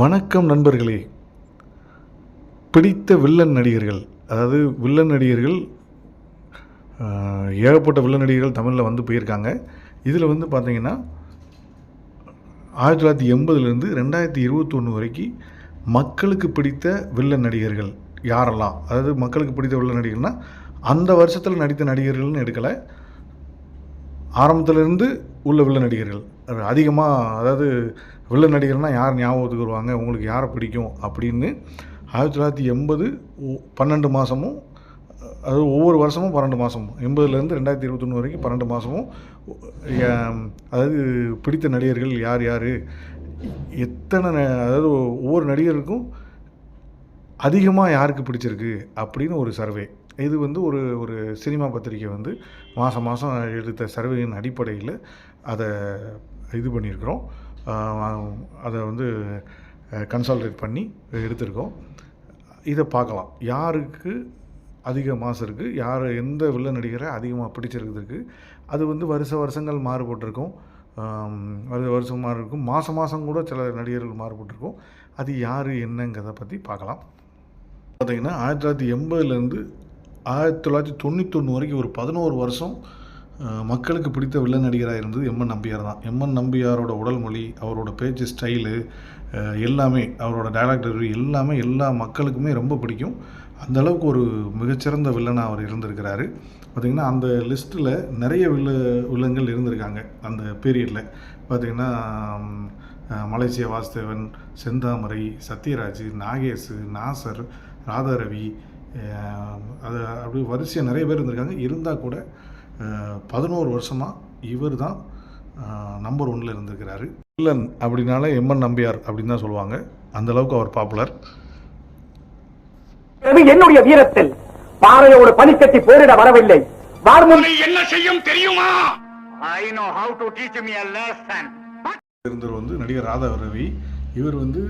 வணக்கம் நண்பர்களே. பிடித்த வில்லன் நடிகர்கள் அதாவது வில்லன் நடிகர்கள் ஏகப்பட்ட வில்லன் நடிகர்கள் தமிழில் வந்து போயிருக்காங்க. இதில் வந்து பார்த்தீங்கன்னா ஆயிரத்தி தொள்ளாயிரத்தி எண்பதுலேருந்து ரெண்டாயிரத்தி இருபத்தொன்று வரைக்கும் மக்களுக்கு பிடித்த வில்லன் நடிகர்கள் யாரெல்லாம்? அதாவது மக்களுக்கு பிடித்த வில்லன் நடிகர்னால் அந்த வருஷத்தில் நடித்த நடிகர்கள்னு எடுக்கலை. ஆரம்பத்திலேருந்து உள்ள வில்லன் நடிகர்கள். அதிகமாக அதாவது வில்ல நடிகர்னால் யார் ஞாபகத்துக்கு வருவாங்க? உங்களுக்கு யாரை பிடிக்கும்? அப்படின்னு ஆயிரத்தி தொள்ளாயிரத்தி எண்பது பன்னெண்டு மாதமும் அது ஒவ்வொரு வருஷமும் பன்னெண்டு மாதமும் எண்பதுலேருந்து ரெண்டாயிரத்தி இருபத்தொன்று வரைக்கும் பன்னெண்டு மாதமும் அதாவது பிடித்த நடிகர்கள் யார் யார்? எத்தனை அதாவது ஒவ்வொரு நடிகருக்கும் அதிகமாக யாருக்கு பிடிச்சிருக்கு? அப்படின்னு ஒரு சர்வே. இது வந்து ஒரு ஒரு சினிமா பத்திரிக்கை வந்து மாதம் மாதம் எடுத்த சர்வேயின் அடிப்படையில் அதை இது பண்ணியிருக்கிறோம். அதை வந்து கன்சால்டேட் பண்ணி எடுத்திருக்கோம். இதை பார்க்கலாம். யாருக்கு அதிக மாதம் இருக்குது யார் எந்த வில்ல நடிகரை அதிகமாக பிடிச்சிருக்கிறதுக்கு அது வந்து வருஷ வருஷங்கள் மாறுபட்டிருக்கும். வருஷ வருஷம் மாறி இருக்கும் மாதம் மாதம் கூட சில நடிகர்கள் மாறுபட்டிருக்கும். அது யார் என்னங்கிறத பற்றி பார்க்கலாம். பார்த்திங்கன்னா ஆயிரத்தி தொள்ளாயிரத்தி எண்பதுலேருந்து ஆயிரத்தி தொள்ளாயிரத்தி தொண்ணூத்தொன்று வரைக்கும் ஒரு பதினோரு வருஷம் மக்களுக்கு பிடித்த வில்லன் நடிகராக இருந்தது எம்என் நம்பியார் தான். எம்என் நம்பியாரோட உடல் மொழி அவரோட பேச்சு ஸ்டைலு எல்லாமே அவரோட டைலாக் டெலிவரி எல்லாமே எல்லா மக்களுக்குமே ரொம்ப பிடிக்கும். அந்த அளவுக்கு ஒரு மிகச்சிறந்த வில்லனாக அவர் இருந்திருக்கிறாரு. பார்த்திங்கன்னா அந்த லிஸ்ட்டில் நிறைய வில்ல வில்லங்கள் இருந்திருக்காங்க அந்த பீரியடில் பார்த்திங்கன்னா மலேசிய மலேசியா வாசுதேவன் செந்தாமரை சத்யராஜ் நாகேஷ் நாசர் ராதாரவி அது அப்படி வரிசையாக நிறைய பேர் இருந்திருக்காங்க. இருந்தால் கூட பதினோரு வருஷமாக இவர் தான் நம்பர் ஒன்னில் இருந்திருக்கிறாரு. வில்லன் அப்படின்னாலே எம்என் நம்பியார் அப்படின்னு தான் சொல்லுவாங்க. அந்த அளவுக்கு அவர் பாப்புலர் என்னுடைய வீரத்தில் பாறையோடு பனிக்கட்டி போரிட வரவில்லை. என்ன செய்யும் தெரியுமா? I know how to teach me a lesson. இருந்தவர் வந்து நடிகர் ராதா ரவி இவர் வந்து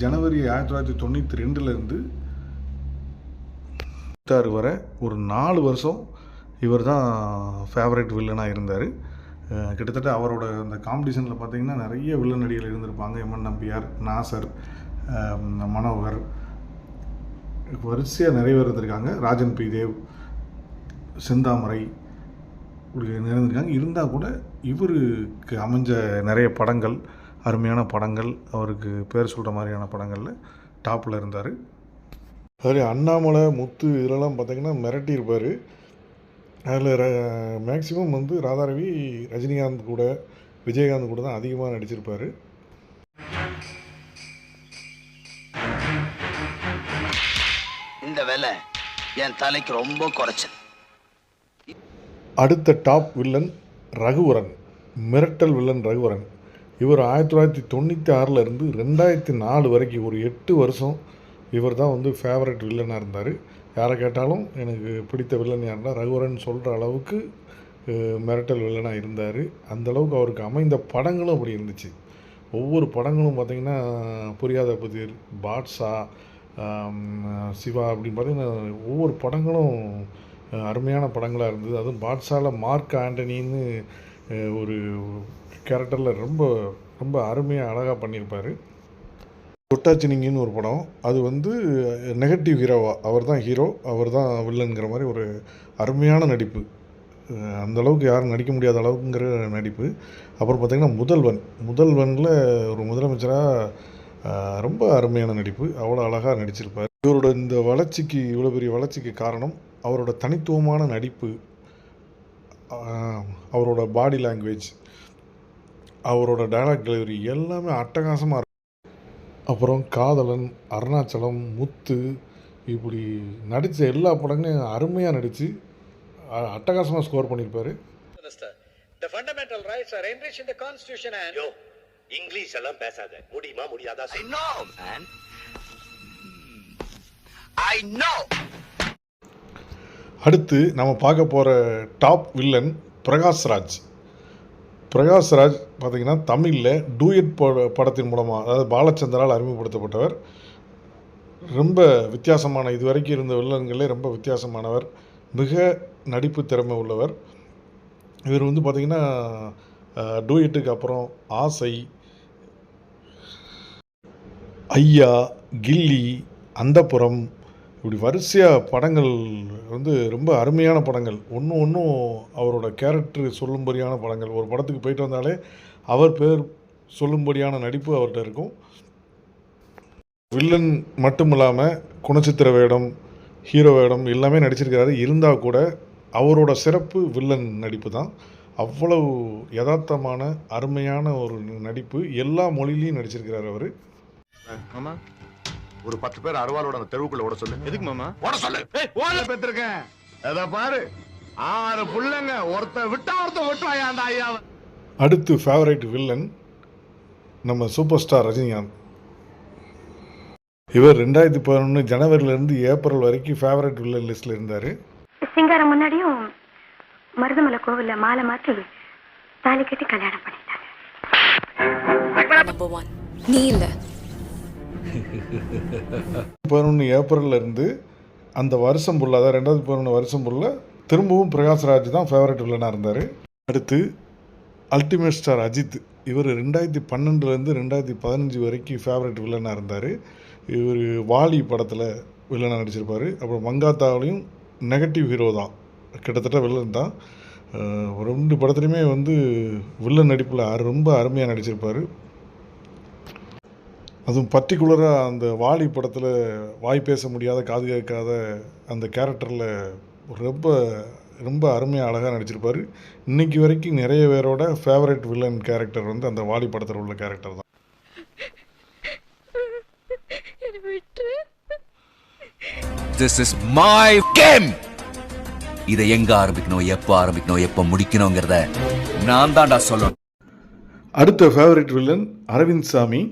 ஜனவரி ஆயிரத்தி தொள்ளாயிரத்தி தொண்ணூற்றி ரெண்டுலேருந்து வரை ஒரு நாலு வருஷம் இவர் தான் ஃபேவரட் வில்லனாக இருந்தார் கிட்டத்தட்ட அவரோட அந்த காம்படிஷனில் பார்த்தீங்கன்னா நிறைய வில்லன் நடிகர்கள் இருந்திருப்பாங்க எம்என் நம்பியார் நாசர் மனோகர் வரிசையாக நிறைய பேர் இருந்திருக்காங்க. ராஜன் பி. தேவ் செந்தாமரை இப்படி நிறைந்திருக்காங்க இருந்தால் கூட இவருக்கு அமைஞ்ச நிறைய படங்கள் அருமையான படங்கள் அவருக்கு பேர் சொல்கிற மாதிரியான படங்களில் டாப்பில் இருந்தார். அதே அண்ணாமலை முத்து இதெல்லாம் பார்த்தீங்கன்னா மிரட்டியிருப்பார். அதில் மேக்ஸிமம் வந்து ராதாரவி ரஜினிகாந்த் கூட விஜயகாந்த் கூட தான் அதிகமாக நடிச்சிருப்பார். இந்த வேலை என் தலைக்கு ரொம்ப குறைச்சல். அடுத்த டாப் வில்லன் ரகுவரன் மிரட்டல் வில்லன் ரகுவரன். இவர் ஆயிரத்தி தொள்ளாயிரத்தி தொண்ணூற்றி ஆறில் இருந்து ரெண்டாயிரத்தி நாலு வரைக்கும் ஒரு எட்டு வருஷம் இவர் தான் வந்து ஃபேவரட் வில்லனாக இருந்தார். யாரை கேட்டாலும் எனக்கு பிடித்த வில்லன் யாருன்னா ரகுவரன் சொல்கிற அளவுக்கு மிரட்டல் வில்லனாக இருந்தார். அந்தளவுக்கு அவருக்கு அமைந்த படங்களும் அப்படி இருந்துச்சு. ஒவ்வொரு படங்களும் பார்த்திங்கன்னா புரியாத புதிர் பாட்ஷா சிவா அப்படின்னு பார்த்திங்கன்னா ஒவ்வொரு படங்களும் அருமையான படங்களாக இருந்தது. அதுவும் பாட்ஷாவில் மார்க் ஆண்டனின்னு ஒரு கேரக்டரில் ரொம்ப ரொம்ப அருமையாக அழகாக பண்ணியிருப்பார். தொட்டாச்சினிங்கன்னு ஒரு படம். அது வந்து நெகட்டிவ் ஹீரோவா அவர் தான் ஹீரோ அவர் தான் வில்லன்கிற மாதிரி ஒரு அருமையான நடிப்பு. அந்தளவுக்கு அந்த அளவுக்கு யாரும் நடிக்க முடியாத அளவுக்குங்கிற நடிப்பு. அப்புறம் பார்த்திங்கன்னா முதல்வன் முதல்வனில் ஒரு முதலமைச்சராக ரொம்ப அருமையான நடிப்பு. அவ்வளோ அழகாக நடிச்சிருப்பார். இவரோட இந்த வளர்ச்சிக்கு இவ்வளோ பெரிய வளர்ச்சிக்கு காரணம் அவரோட தனித்துவமான நடிப்பு. அவரோட பாடி லாங்குவேஜ் அவரோட டைலாக் டெலிவரி எல்லாமே அட்டகாசமாக இருக்கும் அப்புறம் காதலன் அருணாச்சலம் முத்து இப்படி நடித்த எல்லா படங்களையும் அருமையாக நடித்து அட்டகாசமாக ஸ்கோர் பண்ணியிருப்பார். The fundamental rights are enriched in the Constitution and யோ இங்கிலீஷ் எல்லாம் பேசாத. முடியுமா முடியாதா? I know man I know அடுத்து நம்ம பார்க்க போகிற டாப் வில்லன் பிரகாஷ்ராஜ். பிரகாஷ்ராஜ் பார்த்தீங்கன்னா தமிழில் டூயட் பட படத்தின் மூலமாக அதாவது பாலச்சந்தரால் அறிமுகப்படுத்தப்பட்டவர். ரொம்ப வித்தியாசமான இது வரைக்கும் இருந்த வில்லன்களே ரொம்ப வித்தியாசமானவர். மிக நடிப்பு திறமை உள்ளவர். இவர் வந்து பார்த்திங்கன்னா டூயட்டுக்கு அப்புறம் ஆசை ஐயா கில்லி அந்தப்புறம் இப்படி வரிசையாக படங்கள் வந்து ரொம்ப அருமையான படங்கள். ஒன்று ஒன்றும் அவரோட கேரக்டர் சொல்லும்படியான படங்கள். ஒரு படத்துக்கு போயிட்டு வந்தாலே அவர் பேர் சொல்லும்படியான நடிப்பு அவர்கிட்ட இருக்கும். வில்லன் மட்டும் இல்லாமல் குணச்சித்திர வேடம் ஹீரோ வேடம் எல்லாமே நடிச்சிருக்கிறாரு. இருந்தால் கூட அவரோட சிறப்பு வில்லன் நடிப்பு தான். அவ்வளவு யதார்த்தமான அருமையான ஒரு நடிப்பு எல்லா மொழியிலையும் நடிச்சிருக்கிறார் அவர். ஆமாம் ஒரு பத்து பேர் அருவாளோட அந்த தெருவுக்குள்ள ஓட சொல்லு. எதுக்கு மாமா? ஓட சொல்லு. ஓட. பெற்றிருக்கேன் அத பாரு. ஆறு புள்ளைங்க ஒருத்த விட்டா ஒருத்த விட்டுவாயாண்டா ஐயா. அடுத்து ஃபேவரைட் வில்லன் நம்ம சூப்பர் ஸ்டார் ரஜினிகாந்த். இவர் ரெண்டாயிரத்தி பதினொன்று ஜனவரியிலேருந்து ஏப்ரல் வரைக்கும் ஃபேவரட் வில்லன் லிஸ்ட்டில் இருந்தார். சிங்காரம் முன்னாடியும் மருதமலை கோவில்ல மாலை மாற்றி தாலி கட்டி கல்யாணம் பண்ணிட்டாங்க நீ இல்ல. பதினொன்று ஏப்ரல்ல இருந்து அந்த வருஷம் புள்ள அதாவது ரெண்டாவது பதினொன்று வருஷம் புள்ள திரும்பவும் பிரகாஷ்ராஜ் தான் ஃபேவரட் வில்லனாக இருந்தார். அடுத்து அல்டிமேட் ஸ்டார் அஜித். இவர் ரெண்டாயிரத்தி பன்னெண்டுலேருந்து ரெண்டாயிரத்தி பதினஞ்சு வரைக்கும் ஃபேவரட் வில்லனாக இருந்தார். இவர் வாலி படத்தில் வில்லனாக நடிச்சிருப்பார். அப்புறம் மங்காத்தாவிலையும் நெகட்டிவ் ஹீரோ தான். கிட்டத்தட்ட வில்லன் தான். ரெண்டு படத்துலையுமே வந்து வில்லன் நடிப்பில் ரொம்ப அருமையாக நடிச்சிருப்பார். அதுவும் பர்டிகுலராக அந்த வாலி படத்தில் வாய் பேச முடியாத காது கேட்காத அந்த கேரக்டரில் ரொம்ப ரொம்ப அருமையாக அழகாக நடிச்சிருப்பார். இன்னைக்கு வரைக்கும் நிறைய பேரோட ஃபேவரட் வில்லன் கேரக்டர் வந்து அந்த வாலி படத்தில் உள்ள கேரக்டர் தான். திஸ் இஸ் மை கேம் இதை எங்க ஆரம்பிக்கணும் எப்ப ஆரம்பிக்கணும் எப்ப முடிக்கணுங்கிறத நான் தான்டா சொல்லணும். அடுத்த ஃபேவரட் வில்லன் அரவிந்த் சாமி.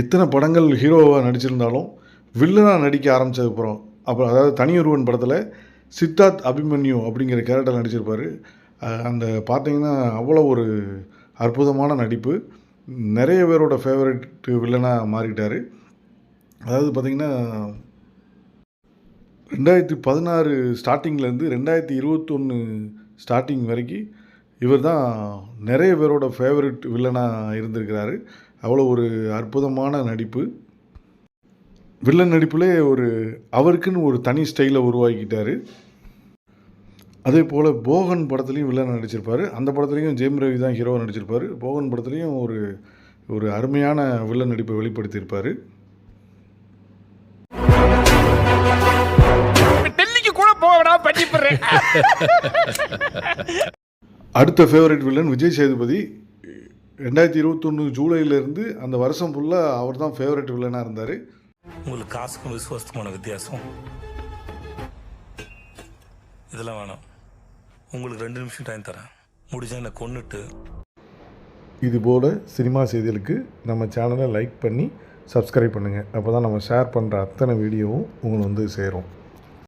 எத்தனை படங்கள் ஹீரோவாக நடிச்சிருந்தாலும் வில்லனாக நடிக்க ஆரம்பித்ததுக்கப்புறம் அப்புறம் அதாவது தனியொருவன் படத்தில் சித்தார்த் அபிமன்யு அப்படிங்கிற கேரக்டர் நடிச்சிருப்பார். அந்த பார்த்தீங்கன்னா அவ்வளோ ஒரு அற்புதமான நடிப்பு. நிறைய பேரோட ஃபேவரட் வில்லனாக மாறிட்டார். அதாவது பார்த்திங்கன்னா ரெண்டாயிரத்தி பதினாறு ஸ்டார்டிங்லேருந்து ரெண்டாயிரத்தி இருபத்தொன்று ஸ்டார்டிங் வரைக்கும் இவர் தான் நிறைய பேரோட ஃபேவரட் வில்லனாக இருந்திருக்கிறாரு. அவ்வளோ ஒரு அற்புதமான நடிப்பு. வில்லன் நடிப்புலே ஒரு அவருக்குன்னு ஒரு தனி ஸ்டைலை உருவாக்கிட்டார். அதே போல் போகன் படத்துலையும் வில்லன் நடிச்சிருப்பார். அந்த படத்துலையும் ஜெயம் ரவி தான் ஹீரோ நடிச்சிருப்பார். போகன் படத்துலையும் ஒரு ஒரு அருமையான வில்லன் நடிப்பை வெளிப்படுத்தியிருப்பார். அடுத்த ஃபேவரட் வில்லன் விஜய் சேதுபதி. ரெண்டாயிரத்தி இருபத்தொன்று ஜூலையிலேருந்து அந்த வருஷம் ஃபுல்லாக அவர் தான் ஃபேவரட் வில்லனாக இருந்தார். உங்களுக்கு காசுக்கும் விசுவாசத்துக்குமான வித்தியாசம்? இதெல்லாம் வேணாம். உங்களுக்கு ரெண்டு நிமிஷம் டைம் தரேன். முடிஞ்சா என்னை கொன்னுட்டு. இதுபோல் சினிமா செய்திகளுக்கு நம்ம சேனலை லைக் பண்ணி சப்ஸ்கிரைப் பண்ணுங்கள் அப்போ தான் நம்ம ஷேர் பண்ணுற அத்தனை வீடியோவும் உங்களுக்கு வந்து சேரும்.